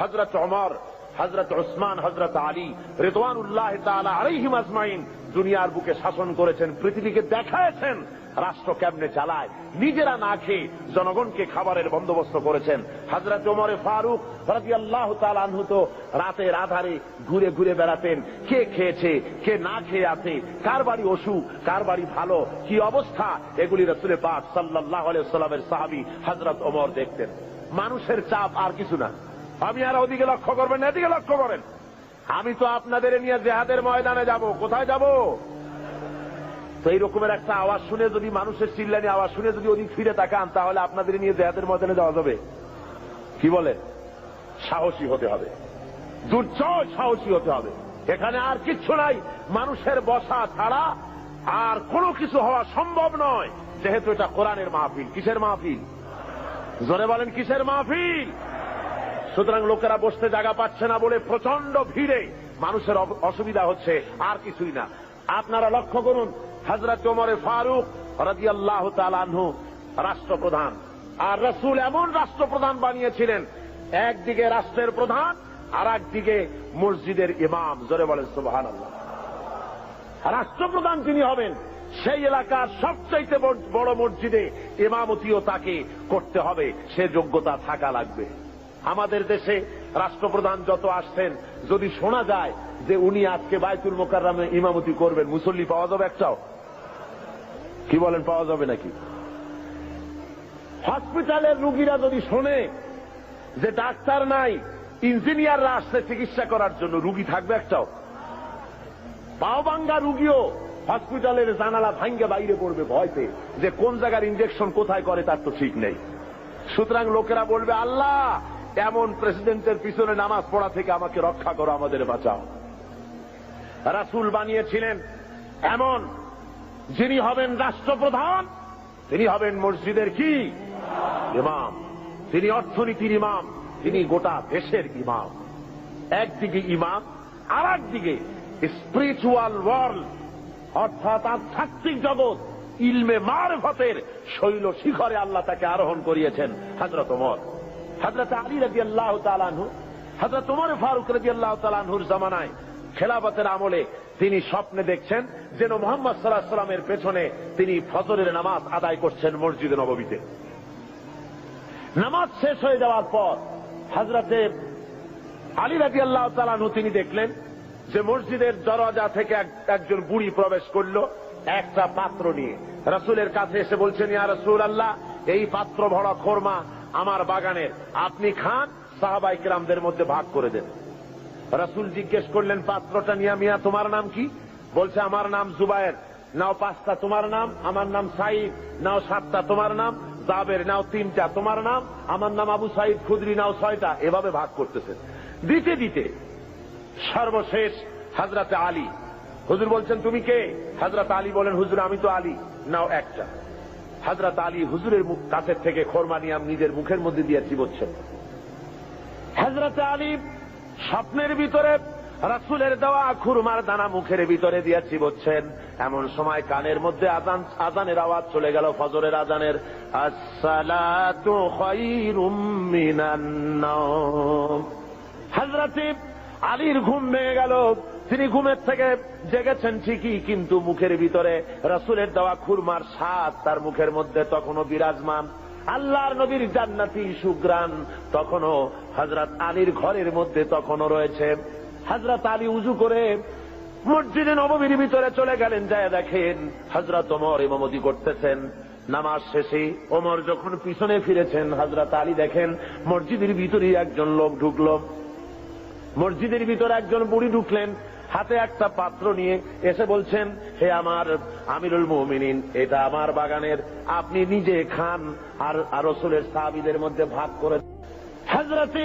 হজরত অমর হজরত ওসমান হজরত আলী রেদওয়ানুল্লাহ তাআলা আলাইহিম আজমাইন দুনিয়ার বুকে শাসন করেছেন, পৃথিবীকে দেখায়ছেন, রাষ্ট্র কেমনে চালায়, নিজেরা না খেয়ে জনগণকে খাবারের বন্দোবস্ত করেছেন। হজরত ওমরে ফারুক রাজি আল্লাহ আনহু তো রাতের আধারে ঘুরে ঘুরে বেড়াতেন, কে খেয়েছে, কে না খেয়ে আছে, কার বাড়ি অসুখ কার বাড়ি ভালো, কি অবস্থা, এগুলি রসুলে পাক সাল্লাহ সাল্লামের সাহাবি হজরত ওমর দেখতেন। মানুষের চাপ আর কিছু না। আমি আর ওদিকে লক্ষ্য করবেন না, এদিকে লক্ষ্য করেন। আমি তো আপনাদের নিয়ে জেহাদের ময়দানে যাব। কোথায় যাব? তো এই রকমের একটা আওয়াজ শুনে যদি মানুষের চিল্লানি, আওয়াজ শুনে যদি ওদিক ফিরে তাকান, তাহলে আপনাদের নিয়ে জেহাদের ময়দানে যাওয়া যাবে। কি বলে? সাহসী হতে হবে। দুর্জয় সাহসী হতে হবে। এখানে আর কিচ্ছু নাই। মানুষের বসা ছাড়া আর কোনো কিছু হওয়া সম্ভব নয়। যেহেতু এটা কোরআনের মাহফিল। কিসের মাহফিল? জোরে বলেন, কিসের মাহফিল? সুতরাং লোকেরা বসতে জায়গা পাচ্ছে না বলে প্রচণ্ড ভিড়ে মানুষের অসুবিধা হচ্ছে, আর কিছুই না। আপনারা লক্ষ্য করুন হজরত ওমরে ফারুক রাজি আল্লাহ তালানহু রাষ্ট্রপ্রধান। আর রসুল এমন রাষ্ট্রপ্রধান বানিয়েছিলেন, একদিকে রাষ্ট্রের প্রধান, আর একদিকে মসজিদের ইমাম, জোরে বলেন সুবাহান আল্লাহ রাষ্ট্রপ্রধান যিনি হবেন, সেই এলাকার সবচাইতে বড় মসজিদে ইমামতিও তাকে করতে হবে, সে যোগ্যতা থাকা লাগবে। আমাদের দেশে রাষ্ট্রপ্রধান যত আসছেন, যদি শোনা যায় যে উনি আজকে বাইতুল মোকাররামে ইমামতি করবেন, মুসল্লি পাওয়া যাবে একটাও? কি বলেন, পাওয়া যাবে নাকি? হসপিটালের রুগীরা যদি শোনে যে ডাক্তার নাই, ইঞ্জিনিয়াররা আসছে চিকিৎসা করার জন্য, রুগী থাকবে একটাও? পাওবাঙ্গা রুগীও হসপিটালের জানালা ভাঙ্গে বাইরে পড়বে ভয়তে, যে কোন জায়গার ইঞ্জেকশন কোথায় করে তার তো ঠিক নেই। সুতরাং লোকেরা বলবে, আল্লাহ এমন প্রেসিডেন্টের পিছনে নামাজ পড়া থেকে আমাকে রক্ষা করো, আমাদের বাঁচাও। রাসুল বানিয়েছিলেন এমন। যিনি হবেন রাষ্ট্রপ্রধান, তিনি হবেন মসজিদের কি? ইমাম। তিনি অর্থনীতির ইমাম, তিনি গোটা দেশের ইমাম। একদিকে ইমাম আর একদিকে স্পিরিচুয়াল ওয়ার্ল্ড অর্থাৎ আধ্যাত্মিক জগৎ, ইলমে মারফতের শৈল শিখরে আল্লাহ তাকে আরোহণ করিয়েছেন হজরত ওমর। হজরত আলী রাজি আল্লাহ তালানহু হজরত ওমর ফারুক রাজি আল্লাহ তালানহুর জামানায় খেলাফতের আমলে তিনি স্বপ্নে দেখছেন যেন মোহাম্মদ সাল্লাহ সাল্লামের পেছনে তিনি ফজরের নামাজ আদায় করছেন মসজিদে নববীতে। নামাজ শেষ হয়ে যাওয়ার পর হাজরাতে আলী রাজি আল্লাহ তালানহু তিনি দেখলেন যে মসজিদের দরজা থেকে এক- একজন বুড়ি প্রবেশ করল একটা পাত্র নিয়ে। রসুলের কাছে এসে বলছেন, ইয়া রসুল আল্লাহ এই পাত্র ভরা খোরমা আমার বাগানের আপনি খান, সাহাবাই কিরামদের মধ্যে ভাগ করে দেন। রসুল জিজ্ঞেস করলেন, পাত্রটা নিয়া মিয়া, তোমার নাম কি? বলছে, আমার নাম জুবায়ের। নাও পাঁচটা তোমার নাম, আমার নাম সাইদ। নাও সাতটা তোমার নাম, জাবের। নাও তিনটা তোমার নাম, আমার নাম আবু সাইদ খুদরি। নাও ছয়টা। এভাবে ভাগ করতেছে দিতে দিতে সর্বশেষ হাজরাতে আলী। হুজুর বলছেন, তুমি কে? হাজরত আলী বলেন, হুজুর, আমি তো আলী। নাও একটা। হাজরত আলী হুজুরের কাছের থেকে খোরমা নিয়ে নিজের মুখের মধ্যে দিয়ে চিবচ্ছেন। হজরত আলী স্বপ্নের ভিতরে রাসুলের দেওয়া খুরমার দানা মুখের ভিতরে দিয়ে চিবচ্ছেন। এমন সময় কানের মধ্যে আজান আজানের আওয়াজ চলে গেল, ফজরের আজানের হজরতে আলীর ঘুম ভেঙে গেল তিনি ঘুমের থেকে জেগেছেন ঠিকই, কিন্তু মুখের ভিতরে রসুলের দেওয়া খুরমার স্বাদ তার মুখের মধ্যে তখনও বিরাজমান। আল্লাহর নবীর জান্নাতি সুগ্রান তখনও হজরত আলীর ঘরের মধ্যে তখনও রয়েছে। হজরত আলী উজু করে মসজিদে নবমীর ভিতরে চলে গেলেন, যায় দেখেন হজরত ওমর ইমামতি করতেছেন। নামাজ শেষে ওমর যখন পিছনে ফিরেছেন হজরত আলী দেখেন মসজিদের ভিতরে একজন লোক ঢুকলো। মসজিদের ভিতরে একজন বুড়ি ঢুকলেন হাতে একটা পাত্র নিয়ে এসে বলছেন, হে আমার আমিরুল মুমিনিন, এটা আমার বাগানের। আপনি নিজে খান আর রসুলের সাহাবিদের মধ্যে ভাগ করে হজরতে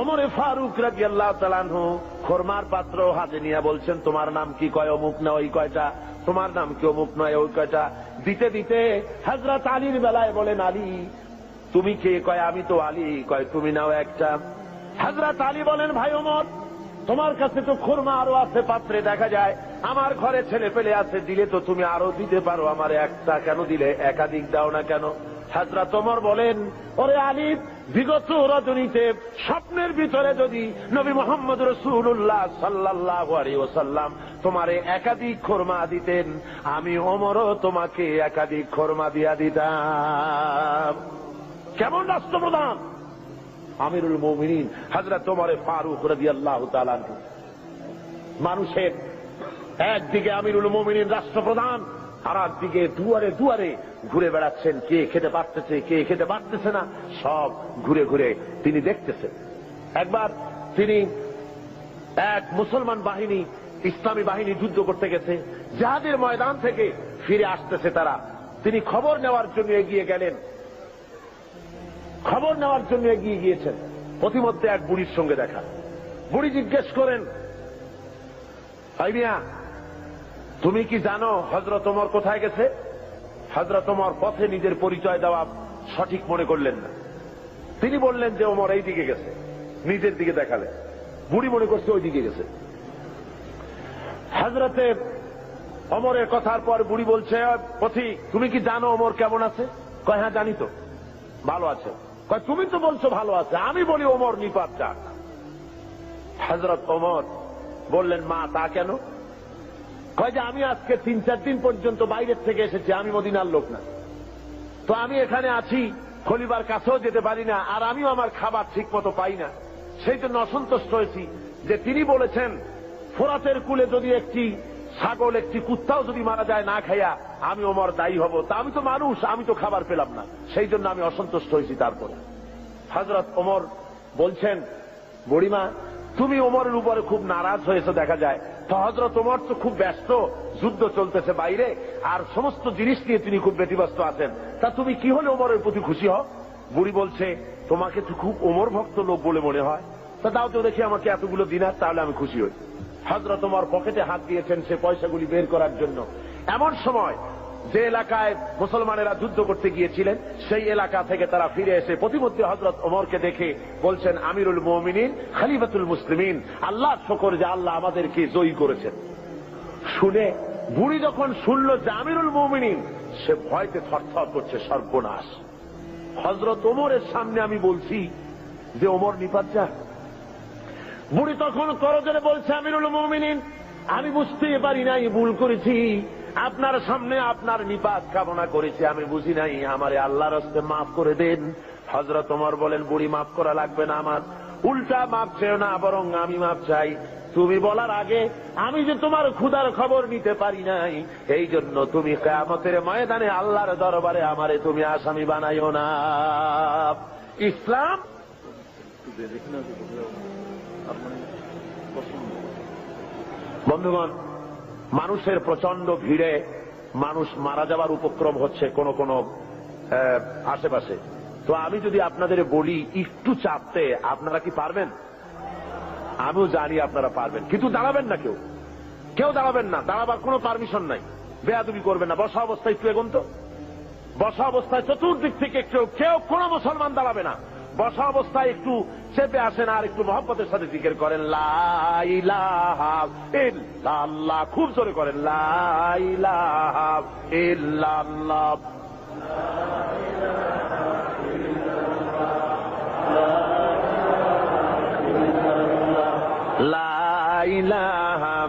ওমরে ফারুক রাজি আল্লাহ তালানহু খোরমার পাত্র হাতে নিয়ে বলছেন, তোমার নাম কি কয়? অমুক না ওই কয়টা? তোমার নাম কি অমুক নয় ওই কয়টা? দিতে দিতে হাজরাত আলীর বেলায় বলেন, আলী, তুমি কে কয়? আমি তো আলী কয়, তুমি নাও একটা। হাজরাত আলী বলেন, ভাই ওমর তোমার কাছে তো খুরমা আরও আছে, পাত্রে দেখা যায়। আমার ঘরে ছেলে পেলে আছে, দিলে তো তুমি আরও দিতে পারো। আমার একটা কেন দিলে? একাধিক দাও না কেন? হাজরা তোমার বলেন, ওরে আলী, বিগত রজনীতে স্বপ্নের ভিতরে যদি নবী মোহাম্মদ রসুল্লাহ সাল্লাহ ওসাল্লাম তোমারে একাধিক খোরমা দিতেন, আমি অমরও তোমাকে একাধিক খোরমা দিয়া দিতাম। কেমন রাষ্ট্রপ্রধান? আমিরুল মমিনিন হাজরা তোমারে ফারুক রদি আল্লাহ মানুষের একদিকে আমিরুল মমিনিন রাষ্ট্রপ্রধান, আর একদিকে দুয়ারে দুয়ারে ঘুরে বেড়াচ্ছেন, কে খেতে পারতেছে, কে খেতে পারতেছে না, সব ঘুরে ঘুরে তিনি দেখতেছেন। একবার তিনি এক মুসলমান বাহিনী, ইসলামী বাহিনী যুদ্ধ করতে গেছে যাদের ময়দান থেকে ফিরে আসতেছে তারা। তিনি খবর নেওয়ার জন্য এগিয়ে গেলেন। খবর নেওয়ার জন্য এগিয়ে গিয়েছেন। প্রতিমধ্যে এক বুড়ির সঙ্গে দেখা। বুড়ি জিজ্ঞেস করেন, "ভাই মিয়া, তুমি কি জানো হজরত ওমর কোথায় গেছে? হজরত ওমর পথে নিজের পরিচয় দেওয়া সঠিক মনে করলেন না। তিনি বললেন যে ওমর এই দিকে গেছে, নিজের দিকে দেখালেন। বুড়ি মনে করছে ওই দিকে গেছে। হজরতে অমরের কথার পর বুড়ি বলছে পথি, তুমি কি জানো অমর কেমন আছে? কয় হ্যাঁ জানি তো। ভালো আছে? তুমি তো বলছো ভালো আছে। আমি বলি ওমর নিপাত যাক। হজরত ওমর বললেন, মা, তা কেন? কয় যে, আমি আজকে তিন, চার দিন পর্যন্ত বাইরের থেকে এসেছি। আমি মদিনার লোক না। তো আমি এখানে আছি খলিবার কাছেও যেতে পারি না, আর আমিও আমার খাবার ঠিক মতো পাই না। সেই জন্য অসন্তুষ্ট হয়েছি যে তিনি বলেছেন, ফোরাতের কুলে যদি একটি ছাগল একটি কুত্তাও যদি মারা যায় না খাইয়া আমি ওমর দায়ী হব, তা আমি তো মানুষ, আমি তো খাবার পেলাম না। সেই জন্য আমি অসন্তুষ্ট হয়েছি তারপরে। হজরত ওমর বলছেন, বুড়িমা, তুমি ওমরের উপরে খুব নারাজ হয়েছে দেখা যায়। তো হজরত ওমর তো খুব ব্যস্ত, যুদ্ধ চলতেছে বাইরে, আর সমস্ত জিনিস নিয়ে তিনি খুব ব্যতিব্যস্ত আছেন। তা তুমি কি হলে ওমরের প্রতি খুশি হও? বুড়ি বলছে, তোমাকে তো খুব ওমর ভক্ত লোক বলে মনে হয়। তা দাও তো দেখি আমাকে এতগুলো দিনার তাহলে আমি খুশি হই। হজরত ওমর পকেটে হাত দিয়েছেন সে পয়সাগুলি বের করার জন্য। এমন সময় যে এলাকায় মুসলমানেরা যুদ্ধ করতে গিয়েছিলেন, সেই এলাকা থেকে তারা ফিরে এসে প্রতিমধ্যে হজরত ওমরকে দেখে বলছেন, আমিরুল মোমিনিন, খালিফাতুল মুসলিমিন। আল্লাহ শকর যে আল্লাহ আমাদেরকে জয়ী করেছেন। শুনে বুড়ি যখন শুনল যে আমিরুল মোমিনিন, সে ভয়তে থরথর করছে, সর্বনাশ। হজরত ওমরের সামনে আমি বলছি যে, ওমর নিপাত যা বুড়ি তখন করজরে বলছে, আমিরুল মোমিনিন, আমি বুঝতে পারি নাই, ভুল করেছি। আপনার সামনে আপনার নিপাত কামনা করেছি, আমি বুঝি নাই। আমারে আল্লাহ রস্তে মাফ করে দেন। হজরত ওমর বলেন, বুড়ি মাফ করা লাগবে না আমার। উল্টা মাপ চেও না, বরং আমি মাপ চাই। তুমি বলার আগে, আমি যে তোমার ক্ষুদার খবর নিতে পারি নাই, এই জন্য তুমি কেয়ামতের ময়দানে আল্লাহর দরবারে আমারে তুমি আসামি বানাইও না। ইসলাম? বন্ধুগণ, মানুষের প্রচণ্ড ভিড়ে মানুষ মারা যাবার উপক্রম হচ্ছে কোন কোন আশেপাশে। তো আমি যদি আপনাদের বলি একটু চাপতে, আপনারা কি পারবেন? আমিও জানি আপনারা পারবেন, কিন্তু দাঁড়াবেন না কেউ। কেউ দাঁড়াবেন না, দাঁড়াবার কোনো পারমিশন নাই। বেয়াদুবি করবেন না, বসা অবস্থায় একটু এগোন তো। বসা অবস্থায় চতুর্দিক থেকে কেউ কেউ কোন মুসলমান দাঁড়াবে না। বসা অবস্থায় একটু চেপে আসেন আর একটু মহব্বতের সাথে জিকির করেন। ইল্লাল্লাহ, খুব জোরে করেন। লাইলাহা ইল্লাল্লাহ। লাইলাহা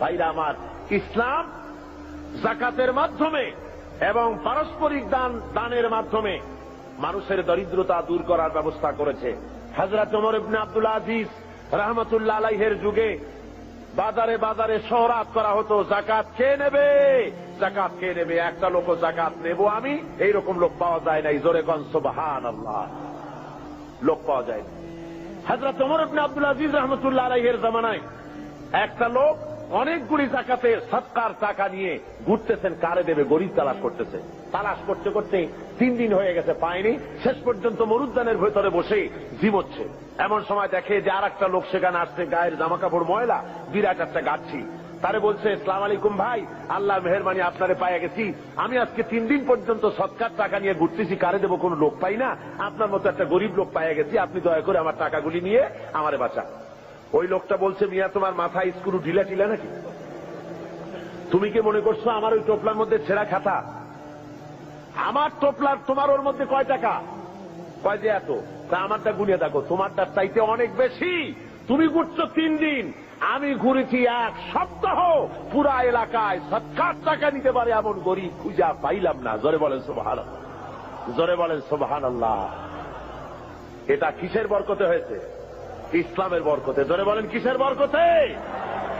ভাইরা আমার, ইসলাম জাকাতের মাধ্যমে এবং পারস্পরিক দান, দানের মাধ্যমে মানুষের দরিদ্রতা দূর করার ব্যবস্থা করেছে। হাজরত ওমর ইবনে আব্দুল আজিজ রহমতুল্লাহ আলাইহের যুগে বাজারে বাজারে সহরাত করা হতো জাকাত কে নেবে। জাকাত কে নেবে, একটা লোক জাকাত নেব আমি, এইরকম লোক পাওয়া যায় নাই, জোরে কনসবাহান আল্লাহ লোক পাওয়া যায় না হাজরত ওমর ইবনে আব্দুল আজিজ রহমতুল্লাহ আলাইহের জামানায় একটা লোক অনেকগুলি টাকাতে সৎকার টাকা নিয়ে ঘুরতেছেন, কারে দেবে, গরিব তালাশ করতেছে। তালাশ করতে করতে তিন দিন হয়ে গেছে, পায়নি। শেষ পর্যন্ত মরুদ্যানের ভেতরে বসে জিমচ্ছে এমন সময় দেখে যে আর একটা লোক সেখানে আসছে, গায়ের জামা কাপড় ময়লা, বিরাট একটা গাচ্ছি। তারে বলছে ইসলাম আলাইকুম ভাই আল্লাহ মেহরবানি আপনারে পাইয়া গেছি। আমি আজকে তিন দিন পর্যন্ত সৎকার টাকা নিয়ে ঘুরতেছি, কারে দেবো কোনো লোক পাই না? আপনার মতো একটা গরিব লোক পাইয়া গেছি, আপনি দয়া করে আমার টাকাগুলি নিয়ে আমারে বাঁচা ওই লোকটা বলছে, মিয়া, তোমার মাথায় স্ক্রু ঢিলা টিলা নাকি? তুমি কি মনে করছ আমার ওই টোপলার মধ্যে ছেঁড়া খাতা? আমার টোপলার তোমার ওর মধ্যে কয় টাকা? কয় যে এত? তা আমারটা গুনিয়ে দেখো তোমারটা চাইতে অনেক বেশি। তুমি ঘুরছো তিন দিন আমি ঘুরেছি এক সপ্তাহ পুরা এলাকায় সৎকার টাকা নিতে পারে এমন গরিব খুঁজা পাইলাম না। জোরে বলেন সোবাহান জোরে বলেন সোবাহান আল্লাহ এটা কিসের বরকতে হয়েছে? ইসলামের বরকতে। জোরে বলেন কিসের বরকতে?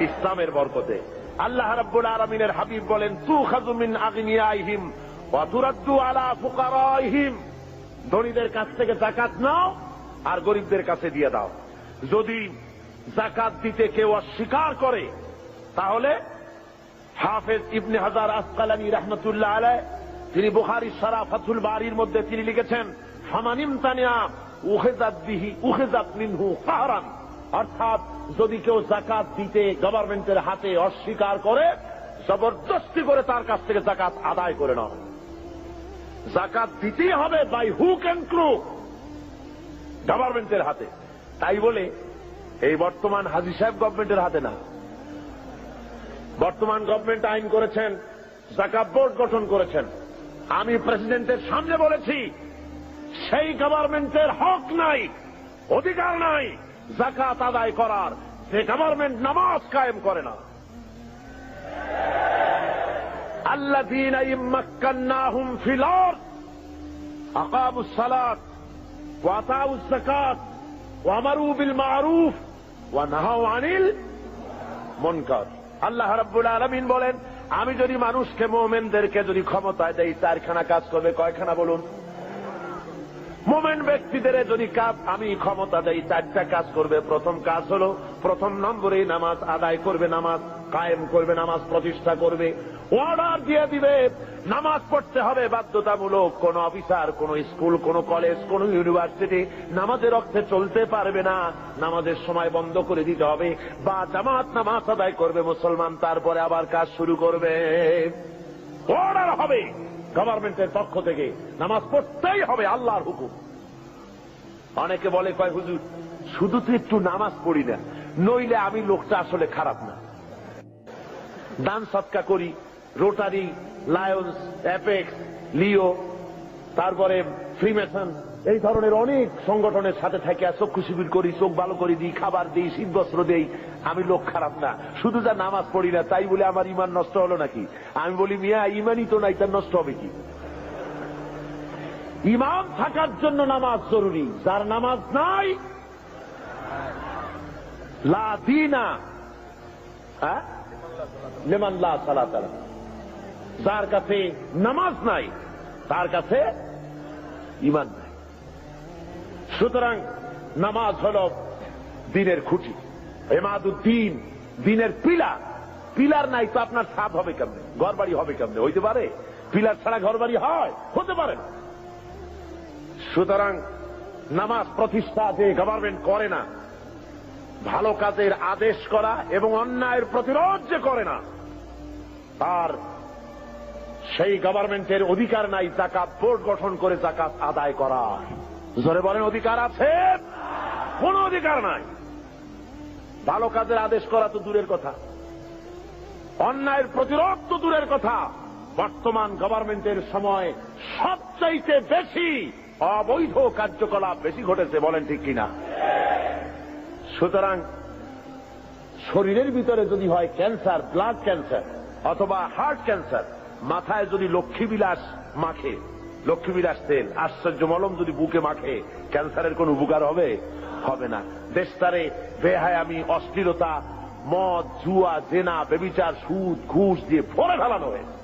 ইসলামের বরকতে। আল্লাহ রাব্বুল আলামিনের হাবিব বলেন, তু খাজুমিন আগনিয়াইহিম ওয়া তুরাদ্দু আলা ফুকারাইহিম। ধনীদের কাছ থেকে জাকাত নাও আর গরিবদের কাছে দিয়ে দাও। যদি জাকাত দিতে কেউ অস্বীকার করে, তাহলে হাফেজ ইবনে হাজার আসকালানি রহমতুল্লাহ আলাই তিনি বুখারি সারা ফাতুল বাড়ির মধ্যে তিনি লিখেছেন, ফামানিম তানিয়া উহেজাত বিহি উহেজাত মিনহু কাহারান অর্থাৎ যদি কেউ জাকাত দিতে গভর্নমেন্টের হাতে অস্বীকার করে, জবরদস্তি করে তার কাছ থেকে জাকাত আদায় করে নাও। জাকাত দিতেই হবে বাই হু ক্যান ক্রু গভর্নমেন্টের হাতে। তাই বলে এই বর্তমান হাজি সাহেব গভর্নমেন্টের হাতে না বর্তমান গভর্নমেন্ট আইন করেছেন জাকাত বোর্ড গঠন করেছেন আমি প্রেসিডেন্টের সামনে বলেছি সেই গভর্নমেন্টের হক নাই অধিকার নাই জাকাত আদায় করার যে গভর্নমেন্ট নামাজ কায়েম করে না الذين إن مكناهم في الأرض أقاموا الصلاة وأطاعوا الزكاة وأمروا بالمعروف আল্লাহ রাব্বুল আলমিন বলেন, আমি যদি মানুষকে মোমেনদেরকে যদি ক্ষমতায় দেই, চারখানা কাজ করবে, কয়খানা বলুন? মোমেন ব্যক্তিদের যদি কাপ আমি ক্ষমতা দেই, চারটা কাজ করবে। প্রথম কাজ হলো, প্রথম নম্বরে নামাজ আদায় করবে, নামাজ কায়েম করবে, নামাজ প্রতিষ্ঠা করবে। অর্ডার দিয়ে দিবে। নামাজ পড়তে হবে বাধ্যতামূলক। কোন অফিসার, কোন স্কুল, কোন কলেজ, কোন ইউনিভার্সিটি নামাজের অর্থে চলতে পারবে না। নামাজের সময় বন্ধ করে দিতে হবে। বা জামাত নামাজ আদায় করবে মুসলমান, তারপরে আবার কাজ শুরু করবে। অর্ডার হবে গভর্নমেন্টের পক্ষ থেকে। নামাজ পড়তেই হবে আল্লাহর হুকুম। অনেকে বলে, কয়, হুজুর, শুধু তো একটু নামাজ পড়ি না, নইলে আমি লোকটা আসলে খারাপ না। দান সৎকা করি রোটারি লায়ন্স অ্যাপেক্স লিও তারপরে ফ্রিমেশন এই ধরনের অনেক সংগঠনের সাথে থাকে, চক্ষু শিবির করি, চোখ ভালো করে দিই, খাবার দিই, শীতবস্ত্র দেই, আমি লোক খারাপ না। শুধু যা নামাজ পড়ি না, তাই বলে আমার ইমান নষ্ট হলো নাকি? আমি বলি, মিয়া ইমানই তো নাই তার নষ্ট হবে কি? ইমাম থাকার জন্য নামাজ জরুরি, যার নামাজ নাই, লা দিনা হ্যাঁ? লেমান লা। যার কাছে নামাজ নাই, তার কাছে ইমান নাই। সুতরাং নামাজ হল দিনের খুঁটি। এমাদুদ্দিন, দিনের পিলার পিলার নাই তো আপনার ছাদ হবে কেমনে? ঘর বাড়ি হবে কেমনে? হইতে পারে। পিলার ছাড়া ঘর বাড়ি হয়? হতে পারে না। সুতরাং নামাজ প্রতিষ্ঠা যে গভর্নমেন্ট করে না, ভালো কাজের আদেশ করা এবং অন্যায়ের প্রতিরোধ যে করে না, তার সেই গভর্নমেন্টের অধিকার নাই, জাকাত বোর্ড গঠন করে জাকাত আদায় করা। জোরে বলেন, অধিকার আছে? কোন অধিকার নাই। ভালো কাজের আদেশ করা তো দূরের কথা। অন্যায়ের প্রতিরোধ তো দূরের কথা। বর্তমান গভর্নমেন্টের সময় সবচাইতে বেশি অবৈধ কার্যকলাপ বেশি ঘটেছে, বলেন ঠিক কিনা? সুতরাং শরীরের ভিতরে যদি হয় ক্যান্সার, ব্লাড ক্যান্সার অথবা হার্ট ক্যান্সার মাথায় যদি লক্ষ্মীবিলাস মাখে, লক্ষ্মীবিলাস তেল, আশ্চর্য মলম যদি বুকে মাখে, ক্যান্সারের কোন উপকার হবে? হবে না। দেশটারে বেহায়ামি অশ্লীলতা, মদ, জুয়া, জেনা, বেবিচার, সুদ, ঘুষ দিয়ে ভরে ফেলানো হয়েছে।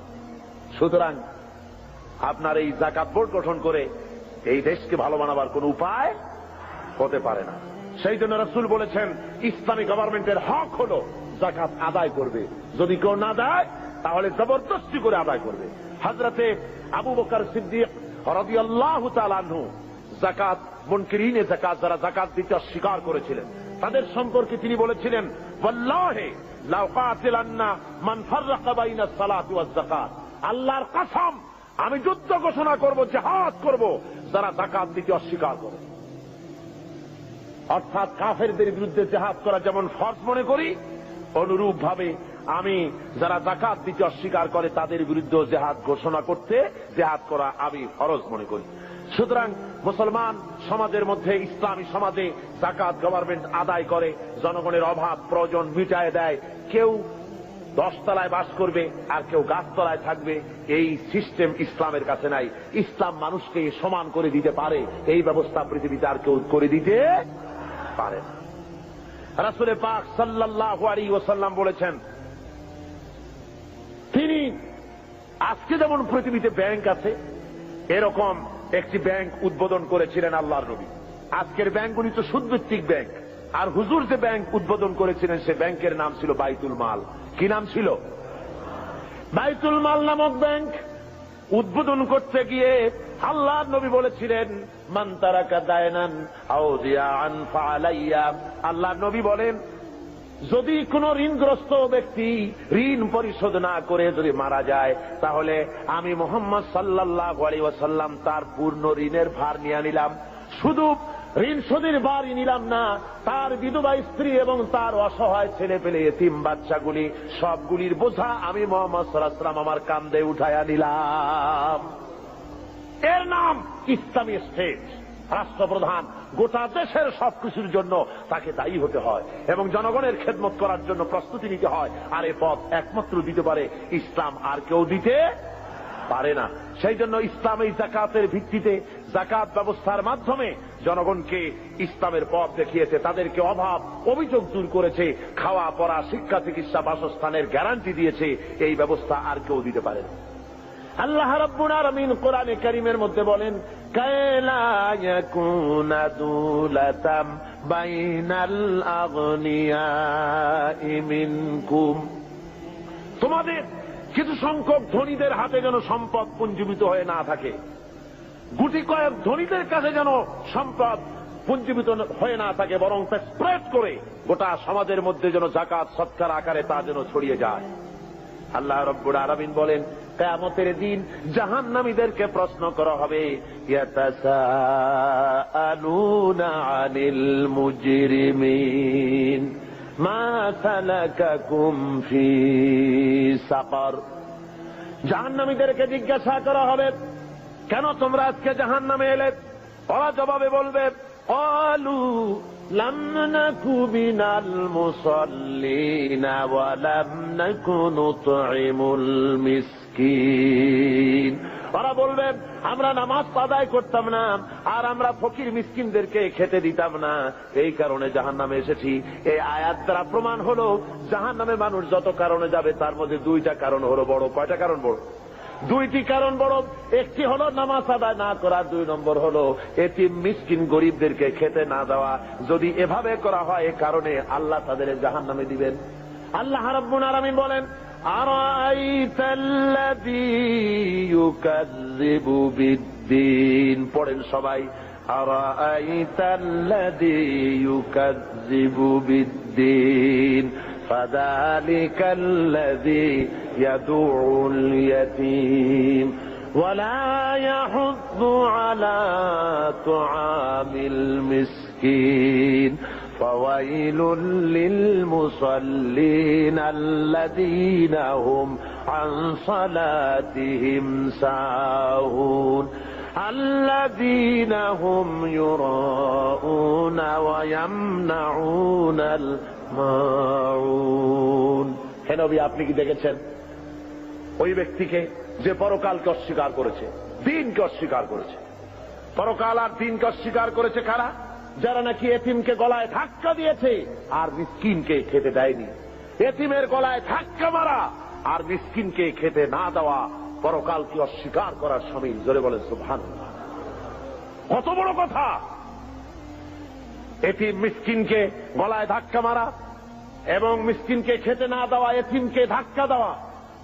সুতরাং আপনার এই জাকাত বোর্ড গঠন করে এই দেশকে ভালো বানাবার কোন উপায় হতে পারে না। সেই জন্য রসুল বলেছেন ইসলামী গভর্নমেন্টের হক হলো জাকাত আদায় করবে। যদি কেউ না দেয় তাহলে জবরদস্তি করে আদায় করবে। হজরতে আবু বকর সিদ্দিক রদিয়াল্লাহু তাআলাহু জাকাত মুনকিরিনে জাকাত যারা জাকাত দিতে অস্বীকার করেছিলেন, তাদের সম্পর্কে তিনি বলেছিলেন যাকাত। আল্লাহর কসম, আমি যুদ্ধ ঘোষণা করব, জিহাদ করব, যারা জাকাত দিতে অস্বীকার করে। অর্থাৎ কাফেরদের বিরুদ্ধে জেহাদ করা যেমন ফরজ মনে করি অনুরূপ ভাবে আমি যারা জাকাত দিতে অস্বীকার করে তাদের বিরুদ্ধে জেহাদ ঘোষণা করতে জেহাদ করা আমি ফরজ মনে করি। সুতরাং মুসলমান সমাজের মধ্যে, ইসলামী সমাজে জাকাত গভর্নমেন্ট আদায় করে, জনগণের অভাব প্রয়োজন মিটায় দেয়। কেউ দশতলায় বাস করবে আর কেউ গাছতলায় থাকবে। এই সিস্টেম ইসলামের কাছে নাই। ইসলাম মানুষকে সমান করে দিতে পারে। এই ব্যবস্থা পৃথিবীতে আর কেউ করে দিতে পারে না। রাসুলে পাক সাল্লাহ আলী ওসাল্লাম বলেছেন তিনি আজকে যেমন পৃথিবীতে ব্যাংক আছে, এরকম একটি ব্যাংক উদ্বোধন করেছিলেন আল্লাহর নবী। আজকের ব্যাংকগুলি তো সুদভিত্তিক ব্যাংক আর হুজুর যে ব্যাংক উদ্বোধন করেছিলেন, সে ব্যাংকের নাম ছিল বাইতুল মাল। কি নাম ছিল? বাইতুল মাল নামক ব্যাংক উদ্বোধন করতে গিয়ে আল্লাহ নবী বলেছিলেন, মান তারাকা দায়নান আল্লাহ নবী বলেন যদি কোন ঋণগ্রস্ত ব্যক্তি ঋণ পরিশোধ না করে যদি মারা যায়, তাহলে আমি মোহাম্মদ সাল্লাহ আলী তার পূর্ণ ঋণের ভার নিয়ে নিলাম। শুধু ঋণ শোধের বাড়ি নিলাম না, তার বিধবা স্ত্রী এবং তার অসহায় ছেলে পেলে এতিম বাচ্চাগুলি, সবগুলির বোঝা আমি মোহাম্মদ সাল্লাহাম আমার কান্দে উঠায়া নিলাম। এর নাম ইসলামী স্টেট। রাষ্ট্রপ্রধান, গোটা দেশের সবকিছুর জন্য তাকে দায়ী হতে হয় এবং জনগণের খেদমত করার জন্য প্রস্তুতি নিতে হয়। আর এ পথ একমাত্র দিতে পারে ইসলাম আর কেউ দিতে পারে না। সেই জন্য ইসলাম এই জাকাতের ভিত্তিতে জাকাত ব্যবস্থার মাধ্যমে জনগণকে ইসলামের পথ দেখিয়েছে, তাদেরকে অভাব, অভিযোগ দূর করেছে, খাওয়া, পড়া, শিক্ষা, চিকিৎসা, বাসস্থানের গ্যারান্টি দিয়েছে, এই ব্যবস্থা আর কেউ দিতে পারে না। আল্লাহ রব্বুল আলামিন কোরআনে কারীমের মধ্যে বলেন কায়লা ইয়াকুনা দুলাতাম বাইনাল আগনিয়াই মিনকুম তোমাদের কিছু সংখ্যক ধনীদের হাতে যেন সম্পদ পুঞ্জীবিত হয়ে না থাকে। গুটি কয়েক ধনীদের কাছে যেন সম্পদ পুঞ্জীবিত হয়ে না থাকে, বরং তা স্প্রেড করে গোটা সমাজের মধ্যে যেন জাকাত, সৎকার আকারে তা যেন ছড়িয়ে যায়। আল্লাহ রব্বুর আরামিন বলেন কেয়ামতের দিন জাহান নামীদেরকে প্রশ্ন করা হবে জাহান নামীদেরকে জিজ্ঞাসা করা হবে, কেন তোমরা আজকে জাহান নামে এলে? ওরা জবাবে বলবে অলু মুসল্লিনা মিসকিন ওরা বলবেন আমরা নামাজ আদায় করতাম না, আর আমরা ফকির মিসকিনদেরকে খেতে দিতাম না। এই কারণে জাহান নামে এসেছি। এই আয়াত দ্বারা প্রমাণ হলো জাহান নামে মানুষ যত কারণে যাবে, তার মধ্যে দুইটা কারণ হলো বড়। কয়টা কারণ বড়? দুইটি কারণ বড়। একটি হলো নামাজ আদায় না করা, দুই নম্বর হল এটি মিসকিন গরিবদেরকে খেতে না দেওয়া। যদি এভাবে করা হয়, এ কারণে আল্লাহ তাদের জাহান নামে দিবেন। আল্লাহ রাব্বুল আলামিন বলেন বিদ্দিন পড়েন সবাই বিদ্দিন فذلك الذي يدعو اليتيم ولا يحض على طعام المسكين فويل للمصلين الذين هم عن صلاتهم ساهون الذين هم يراءون ويمنعون الماعون হেন আপনি কি দেখেছেন ওই ব্যক্তিকে যে পরকালকে অস্বীকার করেছে দিনকে অস্বীকার করেছে পরকাল আর দিনকে অস্বীকার করেছে কারা যারা নাকি এতিমকে গলায় ধাক্কা দিয়েছে, আর মিসকিনকে খেতে দেয়নি। এতিমের গলায় ধাক্কা মারা, আর মিসকিনকে খেতে না দেওয়া পরকালকে অস্বীকার করার স্বামী, জোরে বলেন সুভান কত বড় কথা! এটিম মিসকিনকে গলায় ধাক্কা মারা এবং মিসকিনকে খেতে না দেওয়া, এতিমকে ধাক্কা দেওয়া,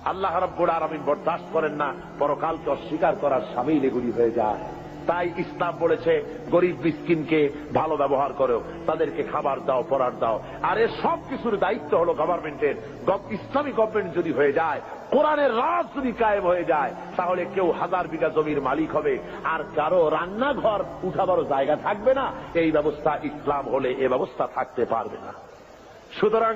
আল্লাহ রব্বুল আলমিন বরদাস্ত করেন না, পরকালকে অস্বীকার করার স্বামী এগুলি হয়ে যায়। তাই ইসলাম বলেছে, গরিব মিসকিনকে ভালো ব্যবহার করো, তাদেরকে খাবার দাও পড়ার দাও। আর এর সব কিছুর দায়িত্ব হলো গভর্নমেন্টের ইসলামী গভর্নমেন্ট যদি হয়ে যায়, কোরআনের রাজ যদি কায়েম হয়ে যায়, তাহলে কেউ হাজার বিঘা জমির মালিক হবে। আর কারও রান্নাঘর উঠাবারও জায়গা থাকবে না। এই ব্যবস্থা ইসলাম হলে এ ব্যবস্থা থাকতে পারবে না। সুতরাং